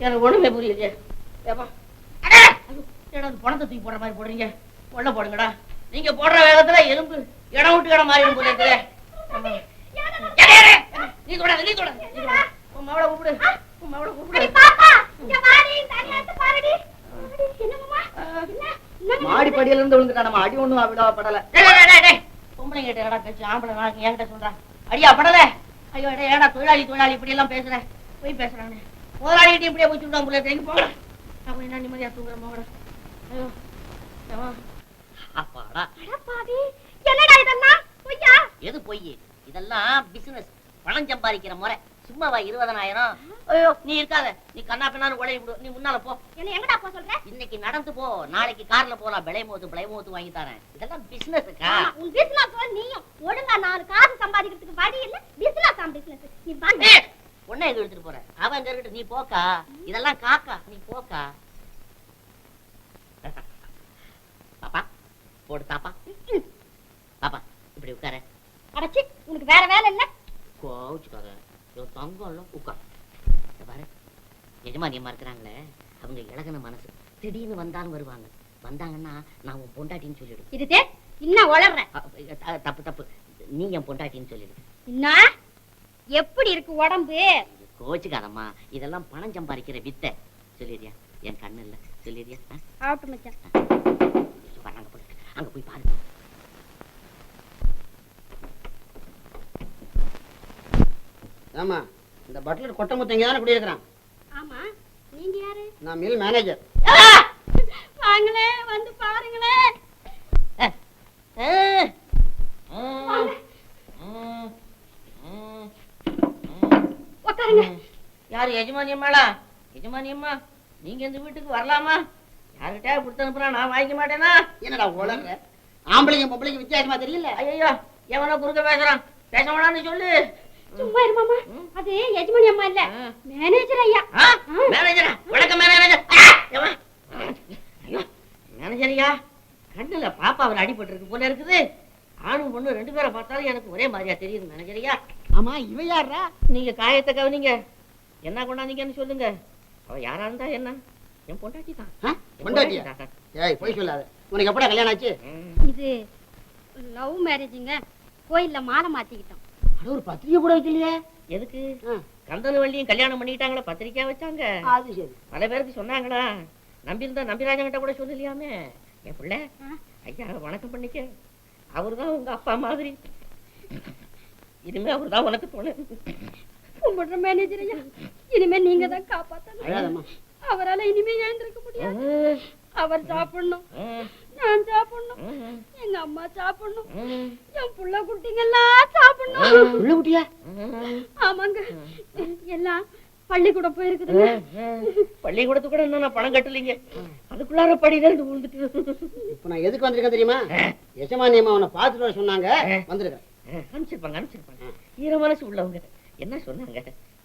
எனக்கு ஒண்ணுமே புரியலையே. ஏப்பா. இது பணத்தை தூக்கி போடுற மாதிரி போடுறீங்க? உள்ள போடுங்கடா. நீங்க போடுற வேகத்துல எலும்பு இடம் விட்டு இடம் மாறி போல நீ தொடாத நீ தொடாத. உன் மவளை கூப்பிடு. உன் மவளை கூப்பிடு. மாடி படியில இருந்து விழுந்துட்டா நம்ம அடி ஒண்ணும் விட படல. டேய், டேய், டேய், டேய். பொம்பளை கிட்ட ஏடா பேச்சு? ஆம்பளை என்கிட்ட சொல்றான் அடியா படல. ஐயோ ஏடா தொழிலாளி தொழிலாளி இப்படி எல்லாம் பேசுற. போய் பேசுறானே. கிட்ட இப்படியே போல இருக்கு. எங்க போங்க? அப்ப என்ன நிம்மதியா தூங்குற ஐயோ ஏம்மா. அப்பாடா. என்னடா இதெல்லாம்? பொய்யா? எது பொய்? இதெல்லாம் பிசினஸ் பணம் சம்பாதிக்கிற முறை. சும்மாவா இருபதனாயிரம்? ஐயோ நீ இருக்காத. நீ கண்ணா பின்னான்னு உடைய விடு. நீ முன்னால போ. என்ன எங்கடா போ சொல்ற? இன்னைக்கு நடந்து போ. நாளைக்கு கார்ல போலாம். விலை மோத்து விலை மோத்து வாங்கி தரேன். இதெல்லாம் பிசினஸ்க்கா உன் பிசினஸ் நீயும். ஒழுங்கா நாலு காசு சம்பாதிக்கிறதுக்கு வழி இல்ல. பிசினஸ் ஆம் பிசினஸ் நீ பொண்ணை எங்க எடுத்துட்டு போற அவன் எங்க இருக்கட்டும் நீ போக்கா. இதெல்லாம் காக்கா. நீ போக்கா. பாப்பா போடு தாப்பா. பாப்பா இப்படி உட்கார. அடச்சி உனக்கு வேற வேலை இல்ல கோச்சுக்காத ஐயோ தங்கம் எல்லாம் உட்கார் இத பாரு. எஜமானியம்மா இருக்கிறாங்களே அவங்க இலகன மனசு. திடீர்னு வந்தாலும் வருவாங்க. வந்தாங்கன்னா நான் உன் பொண்டாட்டின்னு சொல்லிடு இதுதே இன்னும் வளர்ற அ, த- தப்பு தப்பு. நீ என் பொண்டாட்டின்னு சொல்லிடு. என்ன? எப்படி இருக்கு உடம்பு? கோச்சுக்காதம்மா. இதெல்லாம் பணம் சம்பாதிக்கிற வித்தை. சொல்லிடுறியா? என் கண்ணு இல்ல. சொல்லிடுறியா? ஆகட்டும் மச்சான். அங்க போய் பாருங்க ஆமா இந்த பட்லர் கொட்டமுத்த இங்க தானே குடியிருக்கிறான்? ஆமா. நீங்க யாரு? நான் மில் மேனேஜர் வாங்களே வந்து பாருங்களே. யாரு எஜமானியம்மாளா? எஜமானியம்மா நீங்க இந்த வீட்டுக்கு வரலாமா? யாருக்கிட்டயா கொடுத்து அனுப்புறா நான் வாங்கிக்க மாட்டேனா? என்னடா உலக ஆம்பளைங்க பொம்பளைங்க வித்தியாசமா தெரியல? ஐயோ எவனோ குறுக்க பேசுறான். பேச வேணாம்னு சொல்லு. சும்மா இரு மாமா அது எஜமானி அம்மா இல்ல. மேனேஜர் ஐயா. மேனேஜரா வணக்கம் மேனேஜர் ஏம்மா. ஐயோ கண்ணுல பாப்பா அவர் அடிபட்டிருக்கு போல இருக்குது. ஆணும் பொண்ணு ரெண்டு பேரை பார்த்தாலும் எனக்கு ஒரே மாதிரியா தெரியுது மேனேஜரியா ஆமா இவ யாரா நீங்க காயத்தை கவனிங்க. என்ன கொண்டாந்தீங்கன்னு சொல்லுங்க. அவ யாரா இருந்தா என்ன? என் பொண்டாட்டி தான். தான். ஏய் போய் சொல்லாத. உனக்கு எப்படா கல்யாணம் ஆச்சு. இது லவ் மேரேஜுங்க. கோயில்ல மாலை மாத்திக்கிட்டோம். அட ஒரு பத்திரிக்கை கூட வைக்கலையே. எதுக்கு? கந்தனு வள்ளியும் கல்யாணம் பண்ணிக்கிட்டாங்களா பத்திரிக்கையா வச்சாங்க? அது சரி. பல பேருக்கு சொன்னாங்களா? நம்பியிருந்தா நம்பிராஜன் கிட்ட கூட சொல்லலையாமே என் பிள்ளை. ஐயா வணக்கம் பண்ணிக்க. அவர்தான் உங்க அப்பா மாதிரி. இனிமே அவர்தான் உனக்கு துணை கும்பிடுற மேனேஜர் ஐயா இனிமே நீங்க தான் காப்பாத்தணும். அவரால இனிமே எழுந்திருக்க முடியாது. அவர் சாப்பிடணும். நான் சாப்பிடணும். எங்க அம்மா சாப்பிடணும். என் புள்ள குட்டிங்கெல்லாம் சாப்பிடணும். குட்டியா? ஆமாங்க. எல்லாம் பள்ளிக்கூடம் போயிருக்குதுங்க. பள்ளிக்கூடத்துக்கு கூட இன்னும் நான் பணம் கட்டலைங்க. அதுக்குள்ளார படியில இருந்து விழுந்துட்டு. இப்ப நான் எதுக்கு வந்திருக்கேன் தெரியுமா? எஜமானி அம்மா உன்னை பார்த்துட்டு வர சொன்னாங்க. வந்திருக்கேன். அனுப்பிச்சிருப்பாங்க அனுப்பிச்சிருப்பாங்க ஈர மனசு உள்ளவங்க என்ன சொன்னாங்க?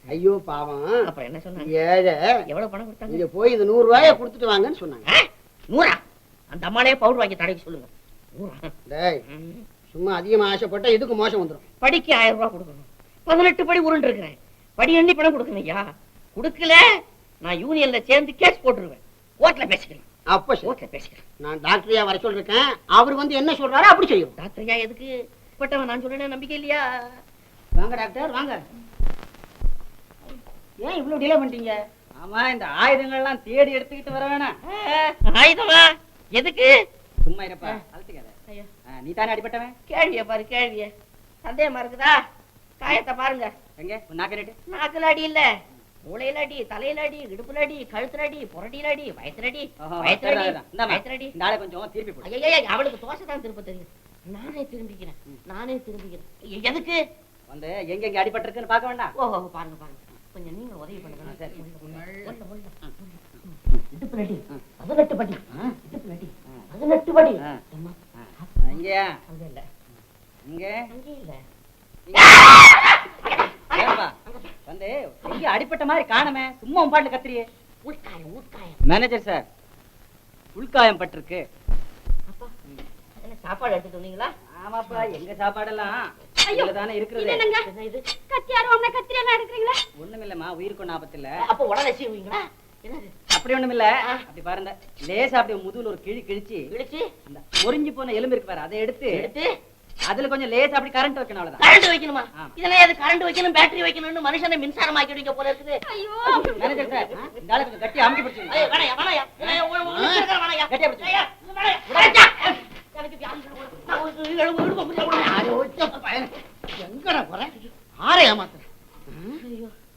ஐயோ பாவம். அப்புறம் என்ன சொன்னாங்க? ஏழை. எவ்வளவு பணம் கொடுத்தாங்க? நீங்க போய் இந்த நூறு ரூபாய கொடுத்துட்டு வாங்கன்னு சொன்னாங்க? நூறா? அந்த அம்மாலே பவுடர் வாங்கி தடவைக்கு சொல்லுங்க. டேய். சும்மா அதிகமா ஆசைப்பட்டா இதுக்கு மோசம் வந்துரும். படிக்கு ஆயிரம் ரூபாய் கொடுக்கணும். பதினெட்டு படி உருண்டு இருக்கிறேன். படி எண்ணி பணம் கொடுக்கணும் ஐயா. கொடுக்கல நான் யூனியன்ல சேர்ந்து கேஸ் போட்டுருவேன். கோர்ட்ல பேசிக்கிறேன். அப்ப. கோர்ட்ல பேசிக்கிறேன். நான் டாக்டரையா வர சொல்லிருக்கேன். அவர் வந்து என்ன சொல்றாரோ அப்படி செய்யும் டாக்டர் ஐயா எதுக்கு? பட்டவன் நான் சொல்றேன் நம்பிக்கை இல்லையா? வாங்க டாக்டர் வாங்க. ஏன் இவ்வளவு டிலே பண்ணிட்டீங்க? ஆமா இந்த ஆயுதங்கள்லாம் தேடி எடுத்துக்கிட்டு வர வேணாம். ஆயுதமா? எதுக்கு? சும்மா இருப்பா அழுத்திக்காத. நீ தானே அடிபட்டவன்? கேள்விய பாரு கேள்விய. சந்தேகமா இருக்குதா? காயத்தை பாருங்க. எங்க? நாக்கு நாக்குல அடி இல்ல. மூளையில அடி தலையில அடி இடுப்புல அடி கழுத்துல அடி புரட்டியில அடி வயத்துல அடி வயத்துல அடி வயத்துல அடி. ஆளை கொஞ்சம் திருப்பி போடு. ஐயா அவளுக்கு தோசை தான் திருப்ப தெரியும். நானே திரும்பிக்கிறேன். நானே திரும்பிக்கிறேன். எதுக்கு? வந்து எங்க எங்க அடிபட்டிருக்குன்னு பார்க்க வேண்டாம். ஓஹோ பாருங்க பாருங்க. கொஞ்சம் நீங்க உதவி பண்ணுங்க. சரி. பதினெட்டு படி பதினெட்டு படி அங்க இல்ல. இங்க? அங்கே இல்ல. ஏன்பா? வந்து எங்க அடிபட்ட மாதிரி காணமே. சும்மா உன் பாட்டுல உட்காயம் மேனேஜர் சார் உள்காயம் பட்டிருக்கு. சாப்பாடு எடுத்துட்டு வந்தீங்களா? ஆமாப்பா எங்க சாப்பாடெல்லாம்? ஐயோ, தானே இது இருக்கிறது என்னங்க என்ன இது கத்தியாரும் அம்மா கத்திரி எல்லாம் எடுக்கிறீங்களா ஒண்ணுமில்லம்மா உயிருக்கு ஒண்ணு ஆபத்து இல்ல அப்ப உடனே சீவுவீங்களா என்னது அப்படி ஒண்ணும் இல்ல அப்படி பாருங்க லேசா அப்படி முதுகுல ஒரு கிழி கிழிச்சு இழுச்சு அந்த முறிஞ்சு போன எலும்பு இருக்கு பாரு அதை எடுத்து எடுத்து அதுல கொஞ்சம் லேசா அப்படி கரண்ட் வைக்கணும் அவ்வளவுதான் கரண்ட் வைக்கணுமா ஆ. இதெல்லாம் அது கரண்ட் வைக்கணும் பேட்டரி வைக்கணும்னு மனுஷனை மின்சாரம் ஆக்கிடுவீங்க போல இருக்குது ஐயோ மேனேஜர் சார் இந்த ஆளு கொஞ்சம் கட்டி அமுக்கி பிடிச்சிங்க ஐயா, வேணாயா, வேணாயா. வேணாயா, ஒரு- ஒரு நிமிஷம் இருங்க, வேணாயா. கட்டியா பிடிச்சு. ஐயா, வேணாயா, வேணாயா. எனக்கு வியாதி இருக்கு. நான் ஒரு எழுபது எழுபது முடியாது. அது ஒத்த பையன். எங்கடா போற? ஆரை ஏமாத்துற?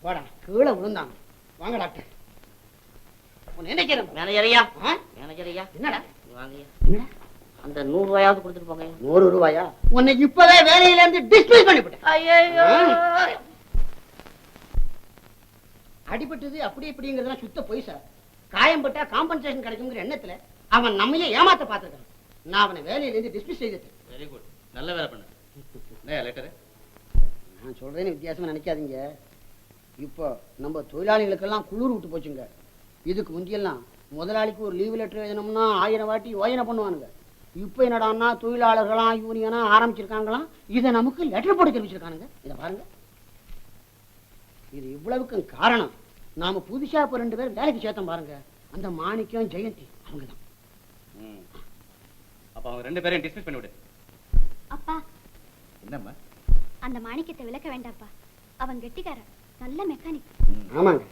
போடா கீழே விழுந்தாங்க வாங்க டாக்டர். நினைக்கிறேன் என்னடா? வாங்கய்யா. என்னடா? அந்த நூறு ரூபாயாவது கொடுத்துட்டு போங்க. நூறு ரூபாயா? உன்னை இப்பவே வேலையில இருந்து டிஸ்மிஸ் பண்ணிவிட்டேன் ஐயோ அடிபட்டது அப்படி இப்படிங்கிறதுலாம் சுத்த பொய் சார். காயம் பட்டா காம்பன்சேஷன் கிடைக்குங்கிற எண்ணத்துல அவன் நம்மையே ஏமாத்த பார்த்திருக்கான். நான் அவனை வேலையில இருந்து டிஸ்மிஸ் செய்துட்டேன். வெரி குட் நல்ல வேலை பண்ணு. லெட்டரு நான் சொல்றேன்னு வித்தியாசமா நினைக்காதீங்க. இப்போ நம்ம தொழிலாளிகளுக்கெல்லாம் குளிர் விட்டு போச்சுங்க. இதுக்கு முந்தியெல்லாம் முதலாளிக்கு ஒரு லீவ் லெட்டர் எழுதணும்னா ஆயிரம் வாட்டி யோசனை பண்ணுவானுங்க. இப்போ என்னடான்னா தொழிலாளர்களாம் யூனியனா ஆரம்பிச்சிருக்காங்களாம். இதை நமக்கு லெட்டர் போட்டு தெரிவிச்சிருக்கானுங்க. இதை பாருங்க. இது இவ்வளவுக்கும் காரணம். நாம புதுசா இப்போ ரெண்டு பேரும் வேலைக்கு சேர்த்தோம் பாருங்க. அந்த மாணிக்கம் ஜெயந்தி அவங்க தான் அப்போ அவங்க ரெண்டு பேரையும் டிஸ்மிஸ் பண்ணி விடு அப்பா என்னம்மா? அந்த மாணிக்கத்தை விளக்க வேண்டாப்பா அவன் கெட்டிக்காரன். நல்ல மெக்கானிக் ஆமாங்க.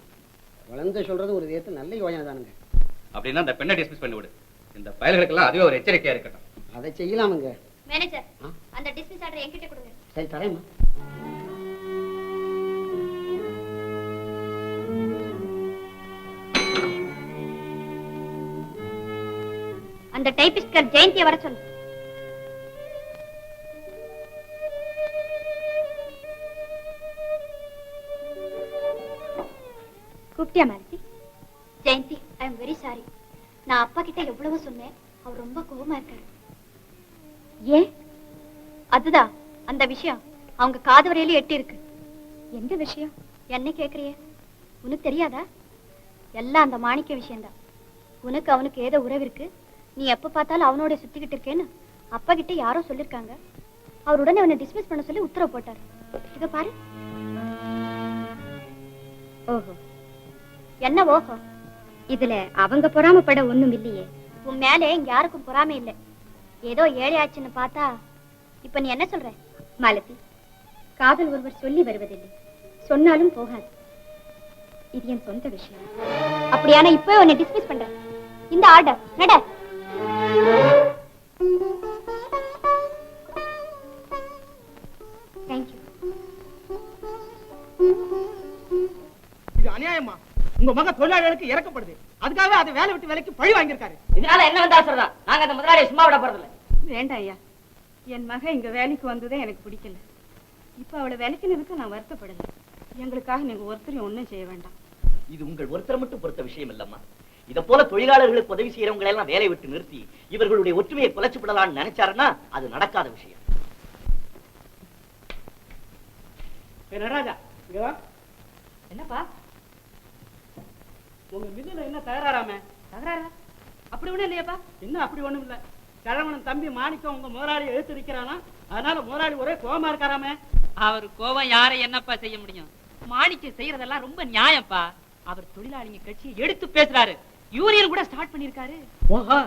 குழந்தை சொல்றது ஒரு விதத்தில் நல்ல யோசனை தானுங்க. அப்படின்னா அந்த பெண்ணை டிஸ்மிஸ் பண்ணி விடு இந்த பயல்களுக்கெல்லாம் அதுவே ஒரு எச்சரிக்கையா இருக்கட்டும். அதை செய்யலாமுங்க. மேனேஜர்? அந்த டிஸ்மிஸ் ஆர்டர் என்கிட்ட கொடுங்க. சரி தரேம்மா. அந்த டைபிஸ்டர் ஜெயந்தியை வர சொல்லு. கூப்பிட்டியா Malathi Jayanthi I am very sorry நான் அப்பா கிட்ட எவ்வளவோ சொன்னேன். அவர் ரொம்ப கோபமா இருக்காரு. ஏன்? அதுதான் அந்த விஷயம். அவங்க காது வரையிலும் எட்டி இருக்கு. எந்த விஷயம்? என்ன கேக்குறிய? உனக்கு தெரியாதா? எல்லாம் அந்த மாணிக்க விஷயம்தான். உனக்கு அவனுக்கு ஏதோ உறவு இருக்கு. நீ எப்ப பார்த்தாலும் அவனோட சுத்திக்கிட்டு இருக்கேன்னு அப்பா கிட்ட யாரோ சொல்லிருக்காங்க. அவர் உடனே அவனை டிஸ்மிஸ் பண்ண சொல்லி உத்தரவு போட்டார். இத பாரு. ஓஹோ. என்ன ஓஹோ? இதுல அவங்க பொறாமப்பட ஒண்ணும் இல்லையே. உன் மேலே இங்க யாருக்கும் பொறாமை இல்ல. ஏதோ ஏழையாச்சுன்னு பார்த்தா இப்ப நீ என்ன சொல்ற? மாலதி காதல் ஒருவர் சொல்லி வருவதில்லை. சொன்னாலும் போகாது. இது என் சொந்த விஷயம். அப்படியானா இப்போ உன்னை டிஸ்மிஸ் பண்றேன். இந்த ஆர்டர் நட. தேங்க்யூ இது அநியாயமா? உங்க மக தொழிலாளர்களுக்கு இறக்கப்படுது. அதுக்காக அதை வேலை விட்டு வேலைக்கு பழி வாங்கியிருக்காரு. இதனால என்ன வந்தா சொல்றா நாங்க அந்த முதலாளியை சும்மா விட போறதில்ல. வேண்டாம் ஐயா. என் மக இங்க வேலைக்கு வந்ததே எனக்கு பிடிக்கல. இப்ப அவளை வேலைக்கு நிறுத்த நான் வருத்தப்படல. எங்களுக்காக நீங்க ஒருத்தரையும் ஒண்ணும் செய்ய வேண்டாம். இது உங்கள் ஒருத்தரை மட்டும் பொறுத்த விஷயம் இல்லம்மா. இத போல தொழிலாளர்களுக்கு உதவி செய்யறவங்களை எல்லாம் வேலையை விட்டு நிறுத்தி இவர்களுடைய ஒற்றுமையை குலைச்சு விடலாம்னு நினைச்சாருன்னா அது நடக்காத விஷயம். நடராஜா. என்னப்பா? உங்க மில்லுல என்ன தகராறாம? தகராறா? அப்படி ஒண்ணும் இல்லையாப்பா. என்ன அப்படி ஒண்ணும் இல்ல. கிழவனும் தம்பி மாணிக்கம் உங்க முதலாளி எழுத்து இருக்கிறானா அதனால முதலாளி ஒரே கோபமா இருக்காராமே. அவர் கோவம் யாரை என்னப்பா செய்ய முடியும்? மாணிக்கம் செய்யறதெல்லாம் ரொம்ப நியாயம்ப்பா. அவர் தொழிலாளிங்க கட்சியை எடுத்து பேசுறாரு. யூனியன் கூட ஸ்டார்ட் பண்ணிருக்காரு ஓஹோ.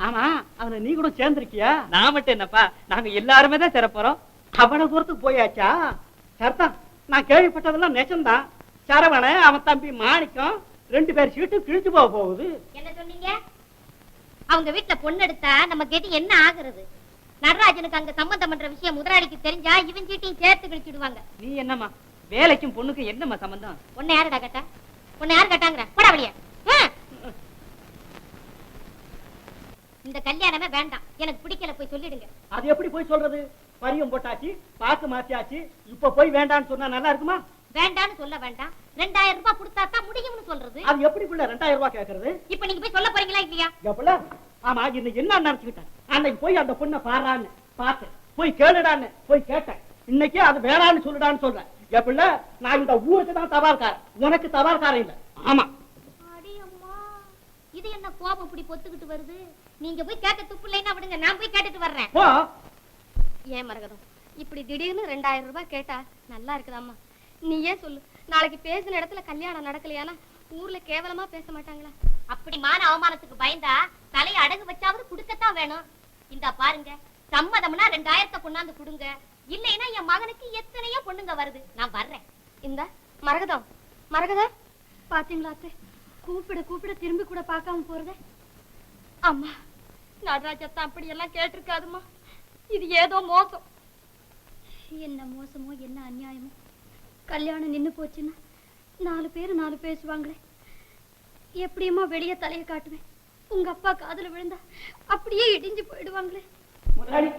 ஆமா அவனை நீ கூட சேர்ந்திருக்கியா? நான் மட்டும் என்னப்பா நாங்க எல்லாருமே தான் சேர போறோம் அவனை தூரத்துக்கு போயாச்சா? சரிதான் நான் கேள்விப்பட்டதெல்லாம் நெசம்தான் சரவண அவன் தம்பி மாணிக்கம் ரெண்டு பேர் சீட்டு கிழிச்சு போக போகுது. என்ன சொன்னீங்க? அவங்க வீட்டுல பொண்ணு எடுத்தா நம்ம கெட்டி என்ன ஆகுறது? நடராஜனுக்கு அங்க சம்பந்தம் பண்ற விஷயம் முதலாளிக்கு தெரிஞ்சா இவன் சீட்டையும் சேர்த்து கழிச்சிடுவாங்க. நீ என்னம்மா? வேலைக்கும் பொண்ணுக்கும் என்னம்மா சம்பந்தம்? உன்னை யாருடா கேட்டா? உன்னை யார் கேட்டாங்கிற போடா வெளிய. ம். இந்த கல்யாணமே வேண்டாம். எனக்கு பிடிக்கல போய் சொல்லிடுங்க. அது எப்படி போய் சொல்றது? பரியம் போட்டாச்சு பாக்கு மாத்தியாச்சு இப்ப போய் வேண்டான்னு சொன்னா நல்லா இருக்குமா? வேண்டான்னு சொல்ல வேண்டாம். ரெண்டாயிரம் ரூபாய் கொடுத்தா தான் முடியும்னு சொல்றது. அது எப்படி புள்ள ரெண்டாயிரம் ரூபாய் கேக்குறது? இப்ப நீங்க போய் சொல்ல போறீங்களா இல்லையா? எப்பல ஆமா இன்னைக்கு என்ன நினைச்சுக்கிட்டேன்? அன்னைக்கு போய் அந்த பொண்ணை பாரான்னு பார்த்தேன். போய் கேளுடான்னு போய் கேட்டேன். இன்னைக்கு அது வேணான்னு சொல்லுடான்னு சொல்றேன். எப்பல நான் இந்த ஊருக்கு தான் தபால்காரன். உனக்கு தபால்காரன் இல்ல. ஆமா. இது என்ன கோபம் இப்படி பொத்துக்கிட்டு வருது? நீங்க போய் கேட்க துப்பு இல்லைன்னா விடுங்க நான் போய் கேட்டுட்டு வர்றேன். போ. ஏன் மரகதம்? இப்படி திடீர்னு ரெண்டாயிரம் ரூபாய் கேட்டா நல்லா இருக்குதாம்மா? நீ ஏன் சொல்லு. நாளைக்கு பேசின இடத்துல கல்யாணம் நடக்கலையானா? ஊர்ல கேவலமா பேச மாட்டாங்களா? அப்படி மான அவமானத்துக்கு பயந்தா தலையை அடகு வச்சாவது குடுக்கத்தான் வேணும். இந்த பாருங்க சம்மதம்னா ரெண்டாயிரத்தை கொண்டாந்து கொடுங்க. இல்லைன்னா என் மகனுக்கு எத்தனையோ பொண்ணுங்க வருது. நான் வர்றேன். இந்த மரகதம் மரகதம் பாத்தீங்களா அத்தை? கூப்பிட கூப்பிட திரும்பி கூட பார்க்காம போறதே? அம்மா நடராஜத்தா அப்படி எல்லாம் கேட்டிருக்காதுமா இது ஏதோ மோசம். என்ன மோசமோ என்ன அநியாயமோ? கல்யாணம் நின்னு போச்சுன்னா நாலு பேர் நாலு பேசுவாங்களே. எப்படியுமா வெளியே தலையை காட்டுவேன்? உங்க அப்பா காதல விழுந்தா அப்படியே இடிஞ்சு போயிடுவாங்களே. முதலாளி